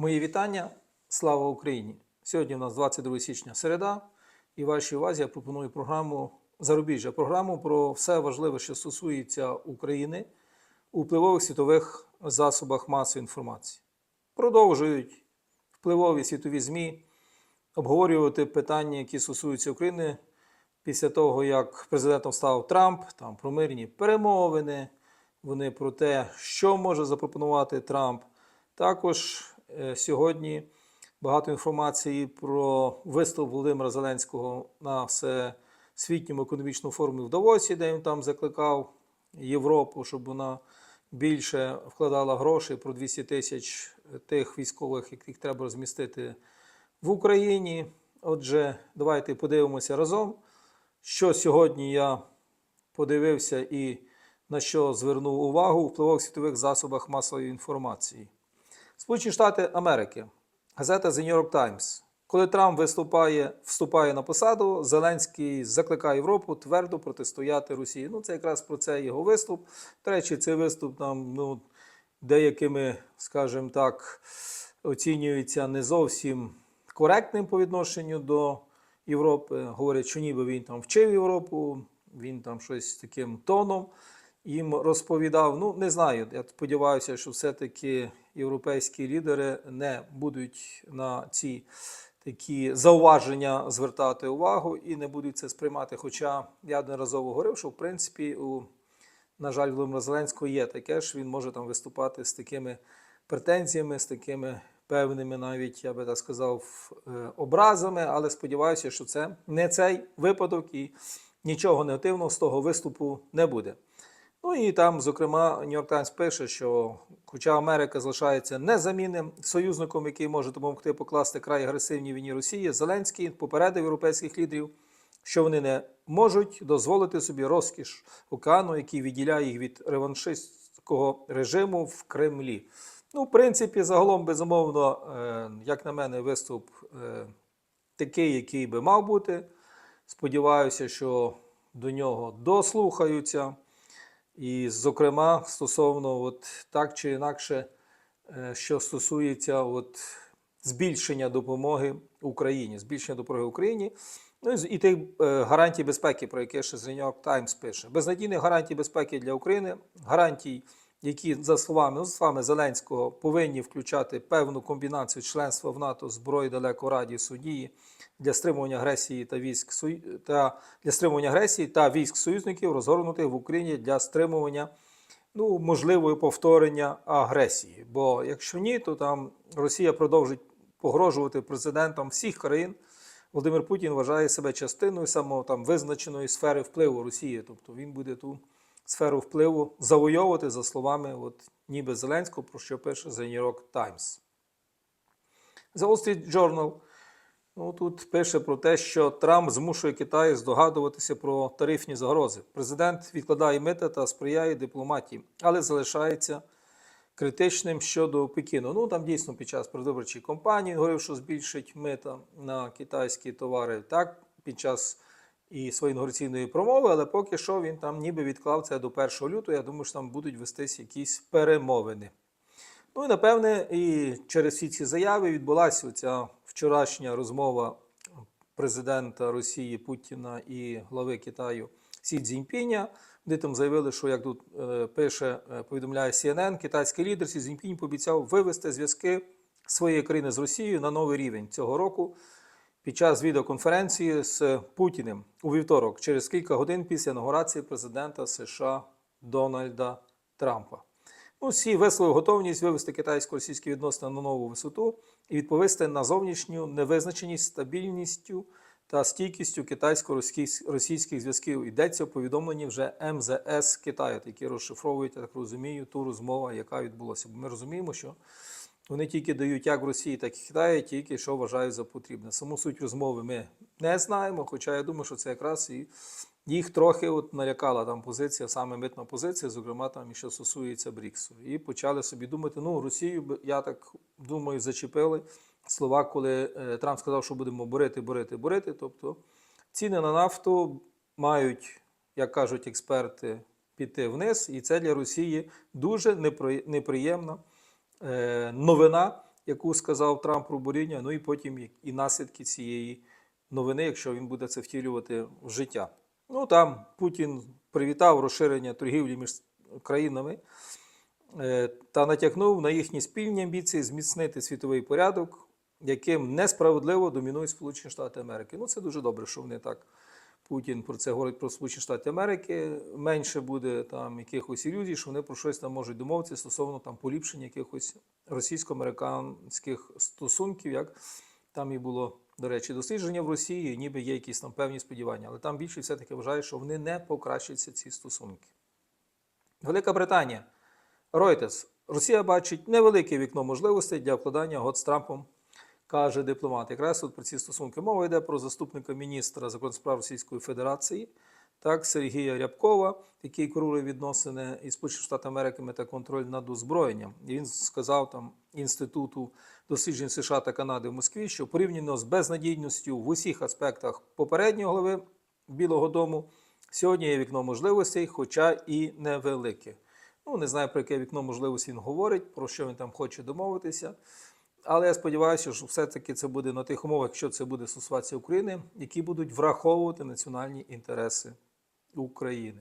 Мої вітання. Слава Україні! Сьогодні у нас 22 січня середа, і вашій увазі я пропоную програму Зарубіжжя. Програму про все важливе, що стосується України у впливових світових засобах масової інформації. Продовжують впливові світові ЗМІ обговорювати питання, які стосуються України після того, як президентом став Трамп, там про мирні перемовини, вони про те, що може запропонувати Трамп. Також сьогодні багато інформації про виступ Володимира Зеленського на всесвітньому економічному форумі в Давосі, де він там закликав Європу, щоб вона більше вкладала грошей про 200 тисяч тих військових, яких треба розмістити в Україні. Отже, давайте подивимося разом, що сьогодні я подивився і на що звернув увагу у впливових світових засобах масової інформації. Сполучені Штати Америки, газета The New York Times. Коли Трамп виступає, вступає на посаду, Зеленський закликає Європу твердо протистояти Росії. Ну, це якраз про це його виступ. До речі, цей виступ там ну, деякими, скажімо так, оцінюється не зовсім коректним по відношенню до Європи. Говорять, що ніби він там вчив Європу, він там щось таким тоном їм розповідав. Ну, не знаю. Я сподіваюся, що все-таки європейські лідери не будуть на ці такі зауваження звертати увагу і не будуть це сприймати. Хоча я одноразово говорив, що в принципі у на жаль, Володимира Зеленського є таке, що він може там виступати з такими претензіями, з такими певними, навіть я би так сказав, е, образами. Але сподіваюся, що це не цей випадок і нічого негативного з того виступу не буде. Ну і там, зокрема, York Times пише, що хоча Америка залишається незамінним союзником, який може допомогти покласти край агресивній війні Росії, Зеленський попередив європейських лідерів, що вони не можуть дозволити собі розкіш океану, який відділяє їх від реваншистського режиму в Кремлі. Ну, в принципі, загалом, безумовно, е, як на мене, виступ е, такий, який би мав бути. Сподіваюся, що до нього дослухаються. І, зокрема, стосовно от, так чи інакше, е, що стосується от, збільшення допомоги Україні, збільшення допомоги Україні, ну і тих е, гарантій безпеки, про які ще з New York Times пише. Безнадійних гарантій безпеки для України, гарантій, які, за словами, ну, за словами Зеленського, повинні включати певну комбінацію членства в НАТО, зброї далеко радіусу дії для стримування агресії та військ та для стримування агресії та військ союзників, розгорнутих в Україні для стримування ну, можливої повторення агресії. Бо якщо ні, то там Росія продовжить погрожувати президентам всіх країн. Володимир Путін вважає себе частиною самого там визначеної сфери впливу Росії. Тобто він буде ту сферу впливу завойовувати за словами, от ніби Зеленського, про що пише The New York Times. The Wall Street Journal Ну, тут пише про те, що Трамп змушує Китай здогадуватися про тарифні загрози. Президент відкладає мита та сприяє дипломатії, але залишається критичним щодо Пекіну. Ну там дійсно під час передвиборчої кампанії говорив, що збільшить мита на китайські товари. Так, під час і своєї інаугураційної промови, але поки що він там ніби відклав це до 1 лютого. Я думаю, що там будуть вестись якісь перемовини. Ну і напевне, і через всі ці заяви відбулася ця вчорашня розмова президента Росії Путіна і глави Китаю Сі Цзіньпіня. Вони там заявили, що як тут е, пише, е, повідомляє CNN, китайський лідер Сі Цзіньпінь пообіцяв вивести зв'язки своєї країни з Росією на новий рівень цього року під час відеоконференції з Путіним у вівторок, через кілька годин після інаугурації президента США Дональда Трампа. Ну, всі висловили готовність вивести китайсько-російські відносини на нову висоту і відповісти на зовнішню невизначеність стабільністю та стійкістю китайсько-російських зв'язків. Йдеться у повідомленні вже МЗС Китаю, які розшифровують, я так розумію, ту розмову, яка відбулася. Бо ми розуміємо, що вони тільки дають як в Росії, так і Китаї, тільки що вважають за потрібне. Саму суть розмови ми не знаємо, хоча я думаю, що це якраз і їх трохи от налякала там позиція, саме митна позиція, зокрема там і що стосується Бріксу. І почали собі думати, ну Росію, я так думаю, зачепили слова, коли е, Трамп сказав, що будемо борити, борити, борити. Тобто ціни на нафту мають, як кажуть експерти, піти вниз, і це для Росії дуже неприємна е, новина, яку сказав Трамп про буріння, ну і потім і наслідки цієї новини, якщо він буде це втілювати в життя. Ну там Путін привітав розширення торгівлі між країнами е, та натякнув на їхні спільні амбіції зміцнити світовий порядок, яким несправедливо домінують Сполучені Штати Америки. Ну це дуже добре, що вони так. Путін про це говорить про Сполучені Штати Америки. Менше буде там якихось ілюзій, що вони про щось там можуть домовитися стосовно там поліпшення якихось російсько-американських стосунків, як там і було, до речі, дослідження в Росії, ніби є якісь там певні сподівання. Але там більше все-таки вважає, що вони не покращаться ці стосунки. Велика Британія. Reuters. Росія бачить невелике вікно можливостей для вкладання год з Трампом, каже дипломат. Якраз тут про ці стосунки мова йде про заступника міністра закордонних справ Російської Федерації, так, Сергія Рябкова, який курує відносини із Сполучених Штатів Америки та контроль над озброєнням. І він сказав там інституту досліджень США та Канади в Москві, що порівняно з безнадійністю в усіх аспектах попереднього глави Білого Дому, сьогодні є вікно можливостей, хоча і невелике. Ну, не знаю, про яке вікно можливості він говорить, про що він там хоче домовитися. Але я сподіваюся, що все-таки це буде на тих умовах, якщо це буде стосуватися України, які будуть враховувати національні інтереси України.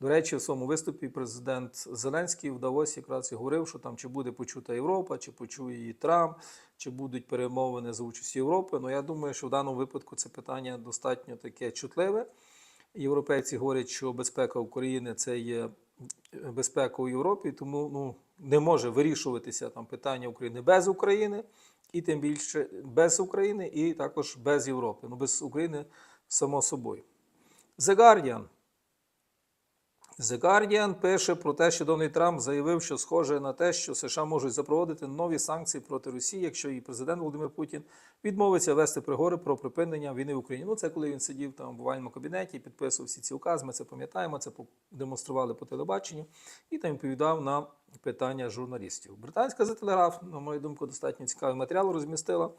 До речі, в своєму виступі президент Зеленський в Давосі якраз і говорив, що там чи буде почута Європа, чи почує її Трамп, чи будуть перемовини за участі Європи. Ну я думаю, що в даному випадку це питання достатньо таке чутливе. Європейці говорять, що безпека України це є безпека у Європі, тому ну, не може вирішуватися там питання України без України, і тим більше без України, і також без Європи. Ну, без України, само собою. The Guardian. The Guardian пише про те, що Дональд Трамп заявив, що схоже на те, що США можуть запровадити нові санкції проти Росії, якщо її президент Володимир Путін відмовиться вести пригори про припинення війни в Україні. Ну, це коли він сидів там в овальному кабінеті, підписував всі ці укази. Ми це пам'ятаємо, це демонстрували по телебаченню, і там відповідав на питання журналістів. Британська за телеграф, на мою думку, достатньо цікавий матеріал розмістила.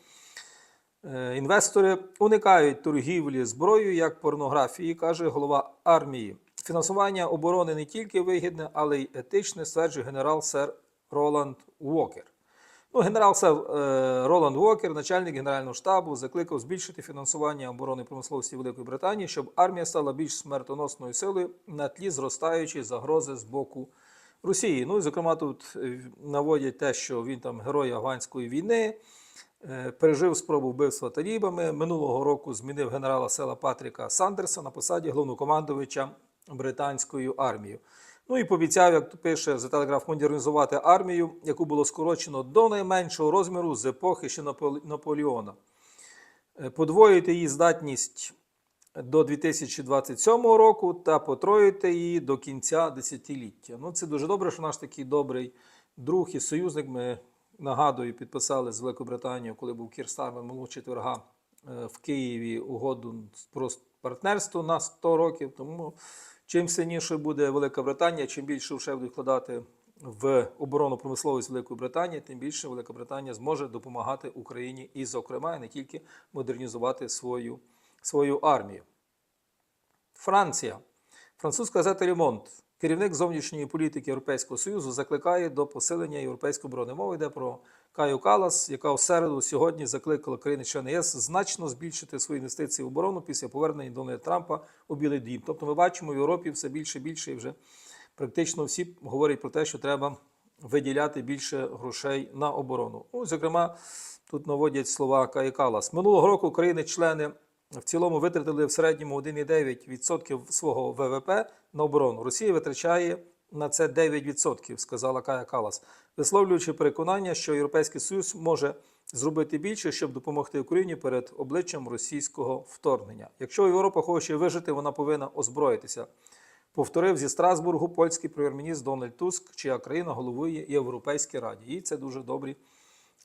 Е, Інвестори уникають торгівлі зброєю як порнографії, каже голова армії. Фінансування оборони не тільки вигідне, але й етичне, стверджує генерал сер Роланд Уокер. Ну, генерал сер е, Роланд Уокер, начальник Генерального штабу, закликав збільшити фінансування оборони промисловості Великої Британії, щоб армія стала більш смертоносною силою на тлі зростаючої загрози з боку Росії. Ну і зокрема тут е, наводять те, що він там герой афганської війни. Е, Пережив спробу вбивства талібами. Минулого року змінив генерала села Патріка Сандерса на посаді головнокомандувача британською армією. Ну і пообіцяв, як пише The Telegraph, модернізувати армію, яку було скорочено до найменшого розміру з епохи ще Наполе- Наполеона. Е, Подвоїти її здатність до 2027 року та потроїти її до кінця десятиліття. Ну, це дуже добре, що наш такий добрий друг і союзник. Ми нагадую, підписали з Великобританією, коли був Кірстармен минулого четверга е, в Києві угоду про партнерство на 100 років. Тому чим сильніше буде Велика Британія, чим більше вже будуть вкладати в оборонну промисловість Великої Британії, тим більше Велика Британія зможе допомагати Україні і, зокрема, не тільки модернізувати свою, свою армію. Франція. Французька газета Ремонт. Керівник зовнішньої політики Європейського Союзу закликає до посилення європейської оборони. Мова йде про Каю Калас, яка у середу сьогодні закликала країни-члени ЄС значно збільшити свої інвестиції в оборону після повернення Дональда Трампа у Білий Дім. Тобто ми бачимо в Європі все більше і більше і вже практично всі говорять про те, що треба виділяти більше грошей на оборону. Ну, зокрема, тут наводять слова Каї Калас. Минулого року країни-члени в цілому витратили в середньому 1,9% свого ВВП на оборону. Росія витрачає на це 9%, сказала Кая Калас, висловлюючи переконання, що Європейський Союз може зробити більше, щоб допомогти Україні перед обличчям російського вторгнення. Якщо Європа хоче вижити, вона повинна озброїтися. Повторив зі Страсбургу польський прем'єр-міністр Дональд Туск, чия країна головує Європейській Раді. І це дуже добрі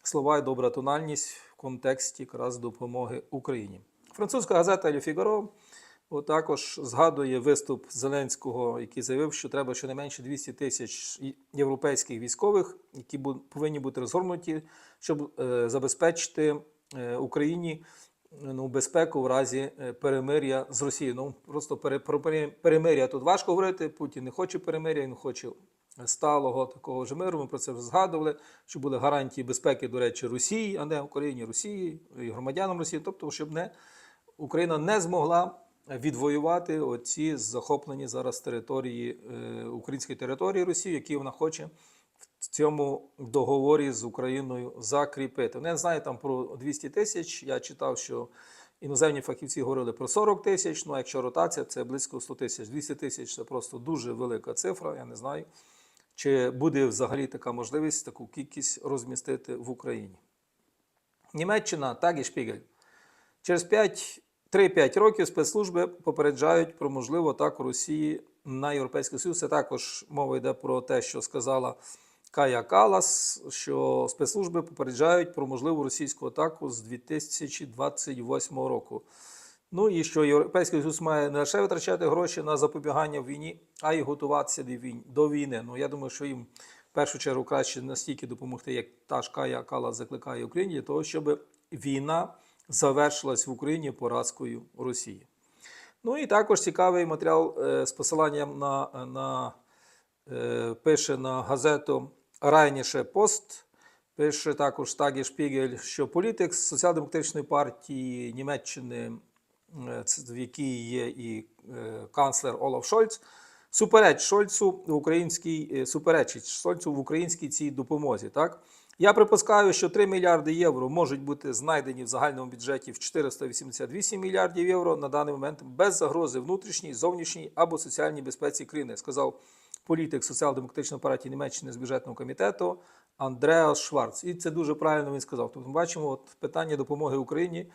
слова і добра тональність в контексті якраз допомоги Україні. Французька газета «Ле Фігаро» також згадує виступ Зеленського, який заявив, що треба щонайменше 200 тисяч європейських військових, які повинні бути розгорнуті, щоб е, забезпечити е, Україні ну, безпеку в разі е, перемир'я з Росією. Ну просто про пере- перемир'я тут важко говорити. Путін не хоче перемир'я, він хоче сталого такого ж миру. Ми про це вже згадували, що були гарантії безпеки, до речі, Росії, а не Україні, Росії і громадянам Росії, тобто, щоб не Україна не змогла відвоювати оці захоплені зараз території е, української території Росії, які вона хоче в цьому договорі з Україною закріпити. Не знаю там про 200 тисяч. Я читав, що іноземні фахівці говорили про 40 тисяч. Ну а якщо ротація, це близько 100 тисяч. 200 тисяч це просто дуже велика цифра. Я не знаю, чи буде взагалі така можливість таку кількість розмістити в Україні. Німеччина так і шпігель. Через 5, 3-5 років спецслужби попереджають про можливу атаку Росії на Європейський Союз. Це також мова йде про те, що сказала Кая Калас, що спецслужби попереджають про можливу російську атаку з 2028 року. Ну і що Європейський Союз має не лише витрачати гроші на запобігання війні, а й готуватися до війни. Ну я думаю, що їм в першу чергу краще настільки допомогти, як та ж Кая Калас закликає Україні, для того, щоб війна завершилась в Україні поразкою Росії. Ну і також цікавий матеріал е, з посиланням на, на е, пише на газету Райніше Пост. Пише також Тагі Шпігель, що політик з соціал-демократичної партії Німеччини, в якій є і е, канцлер Олаф Шольц, суперечить Шольцу в українській суперечить Шольцу в українській цій допомозі. Так я припускаю, що 3 мільярди євро можуть бути знайдені в загальному бюджеті в 488 мільярдів євро на даний момент без загрози внутрішній, зовнішній або соціальній безпеці країни, сказав політик соціал-демократичної партії Німеччини з бюджетного комітету Андреас Шварц. І це дуже правильно він сказав. Тобто, ми бачимо, от питання допомоги Україні,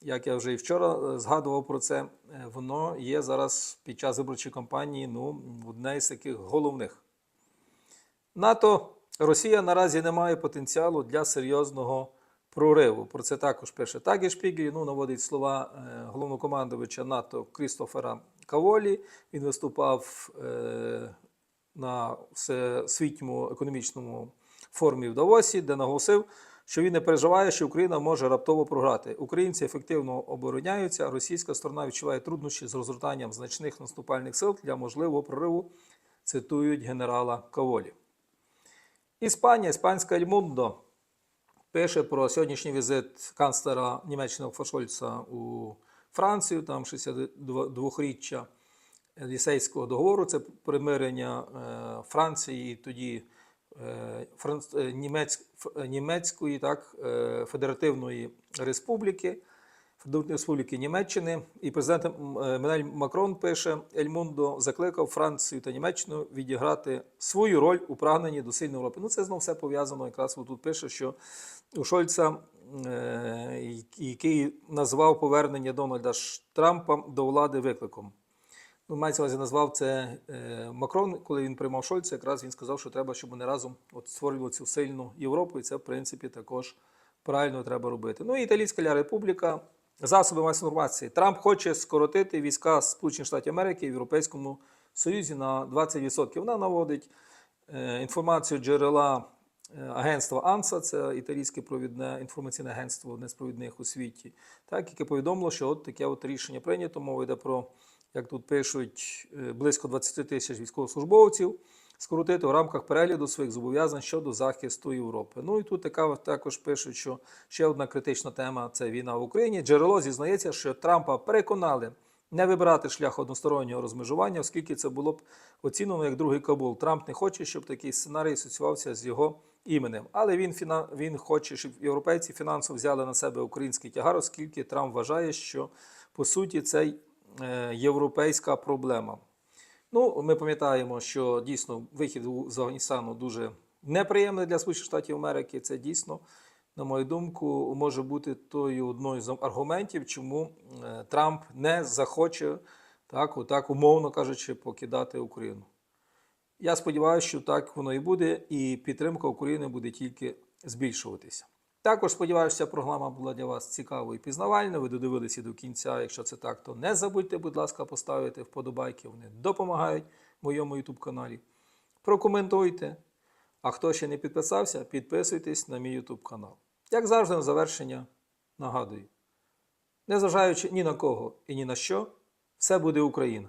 як я вже і вчора е, згадував про це, е, воно є зараз під час виборчої кампанії ну, одне із таких головних. НАТО Росія наразі не має потенціалу для серйозного прориву. Про це також пише Тагі Шпігель, ну, наводить слова е, головнокомандувача НАТО Крістофера Каволі. Він виступав е, на всесвітньому економічному форумі в Давосі, де наголосив, що він не переживає, що Україна може раптово програти. Українці ефективно обороняються, а російська сторона відчуває труднощі з розгортанням значних наступальних сил для можливого прориву, цитують генерала Каволі. Іспанія, іспанська Ельмундо пише про сьогоднішній візит канцлера Німеччини Фашольца у Францію, там 62-річчя лісейського договору. Це примирення е, Франції і тоді е, е, Німець- Німецької так, Федеративної Республіки. Республіки Німеччини і президент М- е, Макрон пише Ельмундо закликав Францію та Німеччину відіграти свою роль у прагненні до сильної Європи. Ну це знов все пов'язано. Якраз тут пише, що у Шольца, е, який назвав повернення Дональда Трампа до влади викликом. Ну, мається увазі назвав це е, Макрон, коли він приймав Шольца, якраз він сказав, що треба, щоб вони разом от створювали цю сильну Європу, і це, в принципі, також правильно треба робити. Ну і Італійська Ля Республіка, засоби масової інформації. Трамп хоче скоротити війська Сполучених Штатів Америки в Європейському Союзі на 20%. Вона наводить е, інформацію джерела е, агентства АНСА, це італійське провідне інформаційне агентство, одне з у світі, так, яке повідомило, що от таке от рішення прийнято. Мова йде про, як тут пишуть, е, близько 20 тисяч військовослужбовців скоротити в рамках перегляду своїх зобов'язань щодо захисту Європи. Ну і тут така також пишуть, що ще одна критична тема це війна в Україні. Джерело зізнається, що Трампа переконали не вибирати шлях одностороннього розмежування, оскільки це було б оцінено як другий Кабул. Трамп не хоче, щоб такий сценарій асоціювався з його іменем. Але він фіна... він хоче, щоб європейці фінансово взяли на себе український тягар, оскільки Трамп вважає, що по суті це е, європейська проблема. Ну, ми пам'ятаємо, що дійсно вихід з Афганістану дуже неприємний для Сполучених Штатів Америки. Це дійсно, на мою думку, може бути тою одною з аргументів, чому е, Трамп не захоче, так, отак, умовно кажучи, покидати Україну. Я сподіваюся, що так воно і буде, і підтримка України буде тільки збільшуватися. Також сподіваюся, програма була для вас цікавою і пізнавальною. Ви додивилися до кінця. Якщо це так, то не забудьте, будь ласка, поставити вподобайки. Вони допомагають моєму YouTube каналі. Прокоментуйте. А хто ще не підписався, підписуйтесь на мій YouTube канал. Як завжди, на завершення нагадую: незважаючи ні на кого і ні на що, все буде Україна.